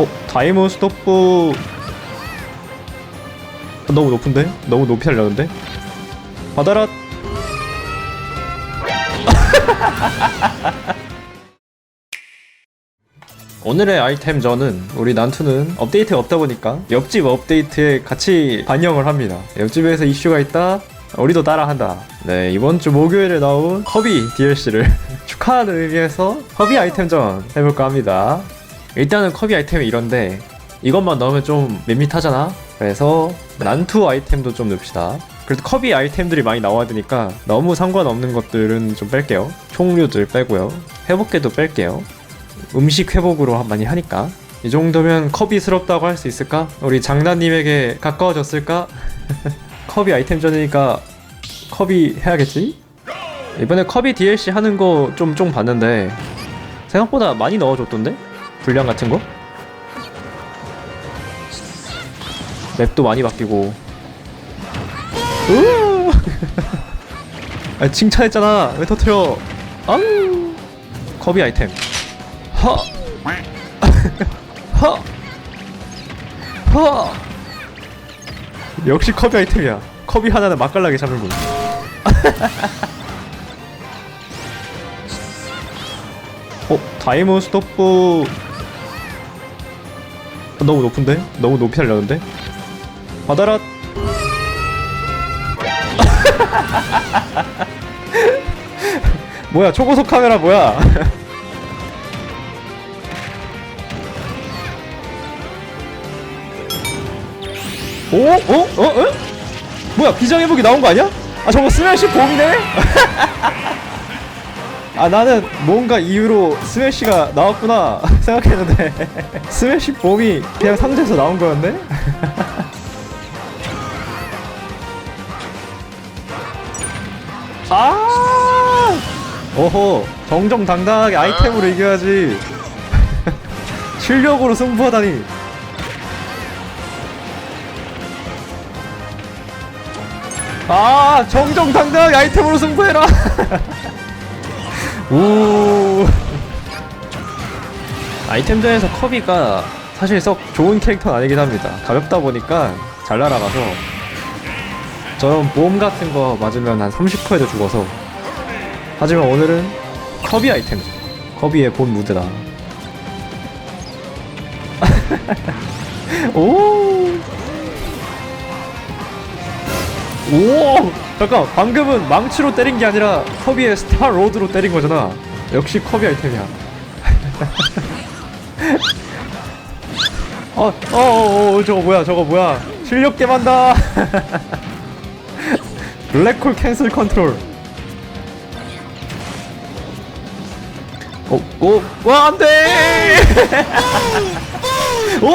어? 다이몬 스토프 어, 너무 높은데? 너무 높이 하려는데? 받아라 오늘의 아이템전은 우리 난투는 업데이트가 없다 보니까 옆집 업데이트에 같이 반영을 합니다. 옆집에서 이슈가 있다. 우리도 따라한다. 네, 이번 주 목요일에 나온 허비 DLC를 축하하는 의미에서 허비 아이템전 해볼까 합니다. 일단은 커비 아이템이 이런데 이것만 넣으면 좀 밋밋하잖아. 그래서 난투 아이템도 좀 넣읍시다. 그래도 커비 아이템들이 많이 나와야 되니까 너무 상관없는 것들은 좀 뺄게요. 총류들 빼고요. 회복계도 뺄게요. 음식 회복으로 많이 하니까 이 정도면 컵이스럽다고 할 수 있을까? 우리 장난님에게 가까워졌을까? 컵이 아이템전이니까 컵이 해야겠지? 이번에 컵이 DLC 하는 거좀좀 봤는데 생각보다 많이 넣어줬던데? 분량 같은 거? 맵도 많이 바뀌고! 아, 칭찬했잖아 왜 터트려 앙 컵이 아이템 허! 허! 허! 역시 컵이 아이템이야. 컵이 하나는 맛깔나게 잡는군. 어? 다이몬 스토프 어, 너무 높은데? 너무 높이 하려는데? 받아라 뭐야 초고속 카메라 뭐야 오? 어? 어? 어? 뭐야 비장의복이 나온 거 아니야? 아 저거 스매시 봄이네? 아 나는 뭔가 이유로 스매시가 나왔구나 생각했는데 스매시 봄이 그냥 상자에서 나온 거였네? 아! 오호 정정당당하게 아이템으로 이겨야지. 실력으로 승부하다니. 아 정정당당하게 아이템으로 승부해라 오. 아이템전에서 커비가 사실 썩 좋은 캐릭터는 아니긴 합니다. 가볍다 보니까 잘 날아가서 저런 보험 같은 거 맞으면 한 30%에도 죽어서 하지만 오늘은 커비 아이템 커비의 본 무드다. 오! 오! 잠깐 방금은 망치로 때린 게 아니라 커비의 스타 로드로 때린 거잖아 역시 커비 아이템이야 어, 어, 어, 어, 저거 뭐야, 저거 뭐야. 실력 게임한다. 블랙홀 캔슬 컨트롤. 어, 오, 와, 안 돼! 오!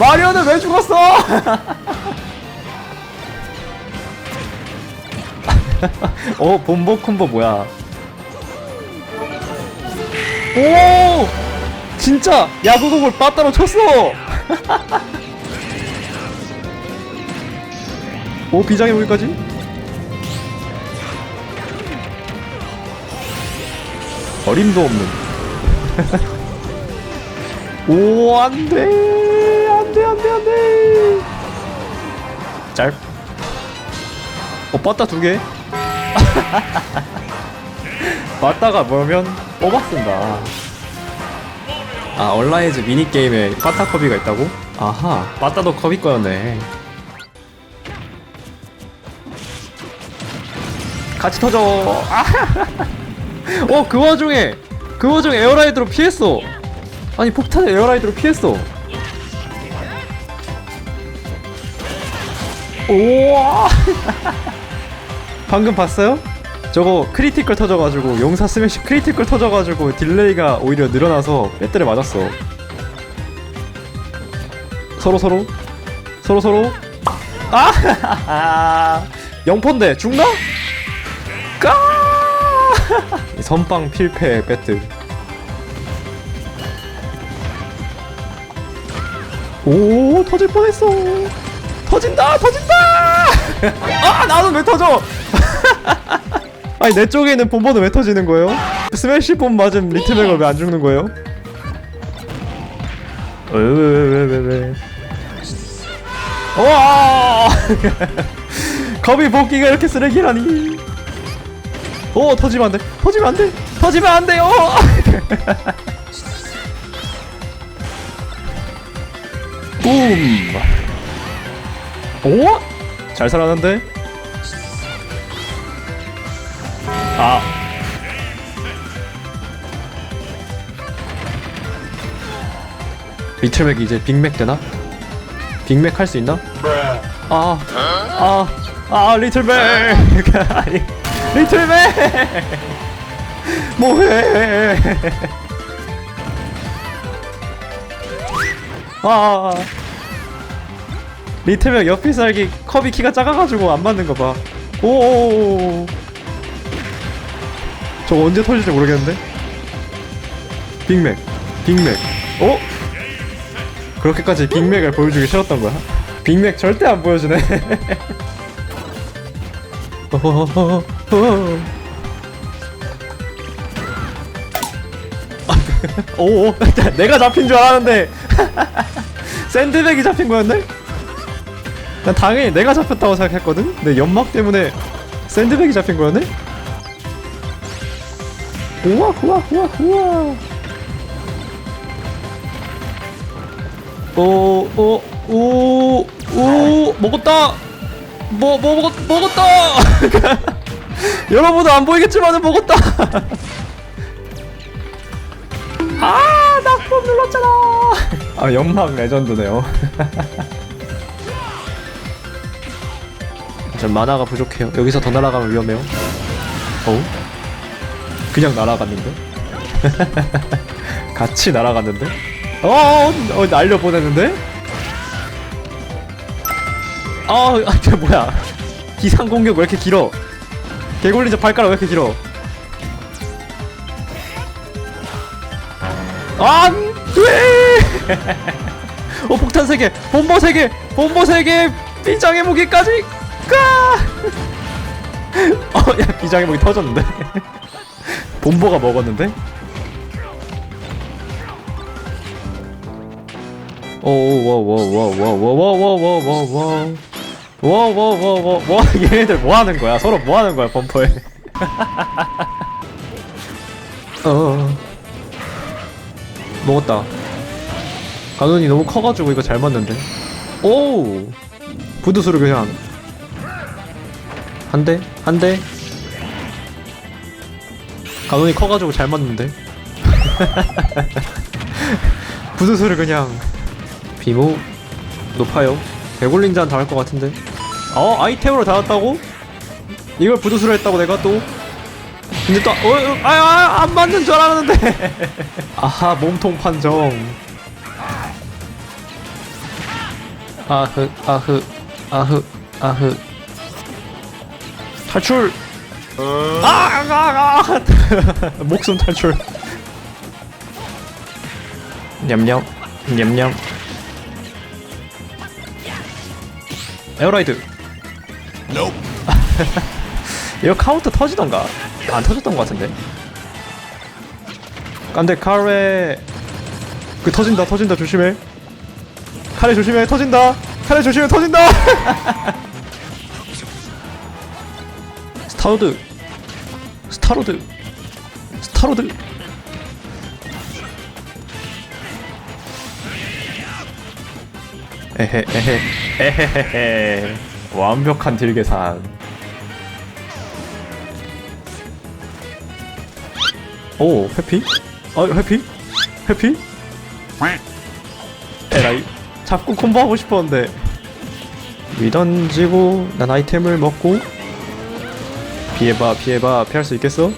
마리오는 왜 죽었어? 어, 본보 콤보 뭐야? 오! 진짜 야구공을 빠따로 쳤어! 오 비장의 무기까지? 어림도 없는 오 안돼 안돼 안돼 안돼 짤 어, 빠따 두 개? 빠따가 뭐면 뽑았습니다. 아, 얼라이즈 미니게임에 빠따 커비가 있다고? 아하, 빠따도 커비 거였네. 같이 터져! 아! 어, 그 와중에, 그 와중에 에어라이드로 피했어! 아니, 폭탄에 에어라이드로 피했어! 우와! 방금 봤어요? 저거 크리티컬 터져가지고 용사 스매시 크리티컬 터져가지고 딜레이가 오히려 늘어나서 배터리 맞았어. 서로 서로. 서로 서로. 아! 영폰데 죽나? 까! 이 선빵 필패 배틀. 오 터질 뻔했어. 터진다 터진다! 아 나는 왜 터져 아니 내 쪽에 있는 본보는 왜 터지는 거예요? 스매시 본 맞은 리틀맥은 왜안 죽는 거예요? 왜왜왜 왜, 왜. 와! 거미 복귀가 이렇게 쓰레기라니. 오, 터지면 안 돼. 터지면 안 돼. 터지면 안 돼요. 붐. 오? 잘 살았는데? 아. 리틀맥 이제 빅맥 되나? 빅맥 할 수 있나? 아, 아, 아, 리틀맥! 아니, 리틀맥! 뭐해? 아, 리틀맥 옆에 살기 컵이 키가 작아가지고 안 맞는 거 봐. 오, 저거 언제 터질지 모르겠는데? 빅맥, 빅맥. 어? 그렇게까지 빅맥을 보여주기 싫었던 거야? 빅맥 절대 안 보여주네. 어허허허허. 오, 내가 잡힌 줄 알았는데 샌드백이 잡힌 거였네? 난 당연히 내가 잡혔다고 생각했거든? 근데 연막 때문에 샌드백이 잡힌 거였네? 우와 우와 우와 우와 오, 오, 오, 오, 먹었다! 뭐, 뭐, 먹었, 먹었다! 여러분은 안 보이겠지만은 먹었다! 아, 낙법 눌렀잖아! 아, 연막 레전드네요. 전 만화가 부족해요. 여기서 더 날아가면 위험해요. 어우? 그냥 날아갔는데? 같이 날아갔는데? 어, 어, 날려 보내는데? 아, 아, 저 뭐야? 기상 공격 왜 이렇게 길어? 개굴리자 발가락 왜 이렇게 길어? 안 돼! 어, 폭탄 세 개, 본보 세 개, 본보 세 개, 비장의 무기까지 가! 어, 야, 비장의 무기 터졌는데? 본보가 먹었는데? 오와와와와와와와와와와와와와와 얘네들 뭐 하는 거야? 서로 뭐 하는 거야 범퍼에? 어 먹었다. 가눈이 너무 커가지고 이거 잘 맞는데. 오 부두수를 그냥 한 대, 한 대. 가눈이 커가지고 잘 맞는데. 부두수를 그냥 비모 높아요. 배골린자는 당할 것 같은데. 어 아이템으로 닿았다고? 이걸 부두수로 했다고 내가 또. 근데 또 어, 어, 아, 아, 안 맞는 줄 알았는데. 아하 몸통 판정. 아흐 아흐 아흐 아흐 탈출. 아, 아, 아. 목숨 탈출. 냠냠 냠냠. 에어라이드. 이거 카운터 터지던가? 안 터졌던 것 같은데? 깐데 카레. 그 터진다 터진다. 조심해. 카레 조심해. 터진다. 카레 조심해. 터진다 스타로드. 스타로드. 스타로드. 에헤 에헤. 에헤헤헤. 완벽한 딜 계산. 오 회피? 어 회피? 회피? 에라이. 잡고 콤보하고 싶었는데. 위 던지고 난 아이템을 먹고 피해봐 피해봐 피할 수 있겠어?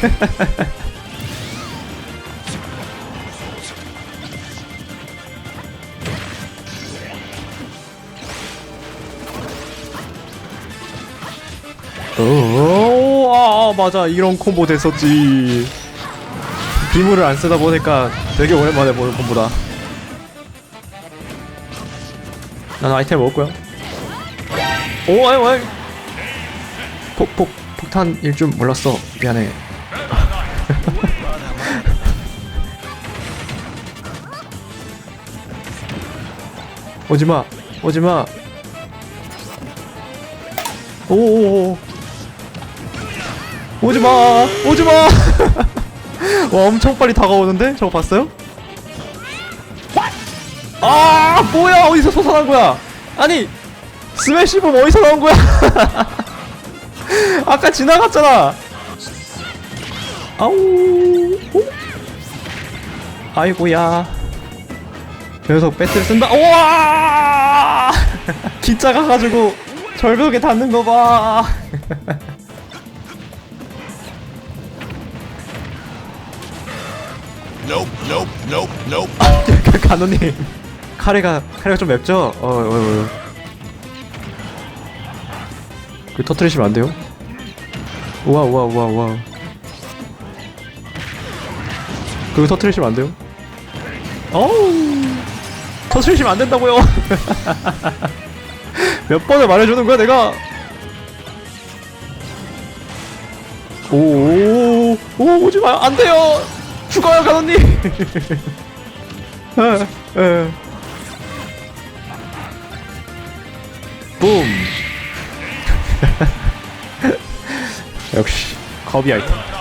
오, 아, 맞아. 이런 콤보 됐었지. 비물을 안 쓰다 보니까 되게 오랜만에 보는 콤보다. 난 아이템 먹을 거야. 오, 아유, 아유. 폭, 폭, 폭탄일 줄 몰랐어. 미안해. 오지마 오지마 오오오 오지마 오지마 와 엄청 빨리 다가오는데 저거 봤어요? 아 뭐야 어디서 솟아난 거야 아니 스매시bom 어디서 나온 거야 아까 지나갔잖아 아우 오? 아이고야 녀석 배트를 쓴다 우와 기차 가가지고 절벽에 닿는 거 봐 Nope, nope, nope, nope. 간호님 카레가 카레가 좀 맵죠? 어, 어, 어. 그 터트리시면 안 돼요? 우와 우와 우와 우와 그거 터트리시면 안 돼요? 어우 터트리시면 안 된다고요 몇 번을 말해주는 거야 내가 오오 오, 오지 마요 안 돼요 죽어요 간호님 에, 에. 붐. 역시 겁이 아이템.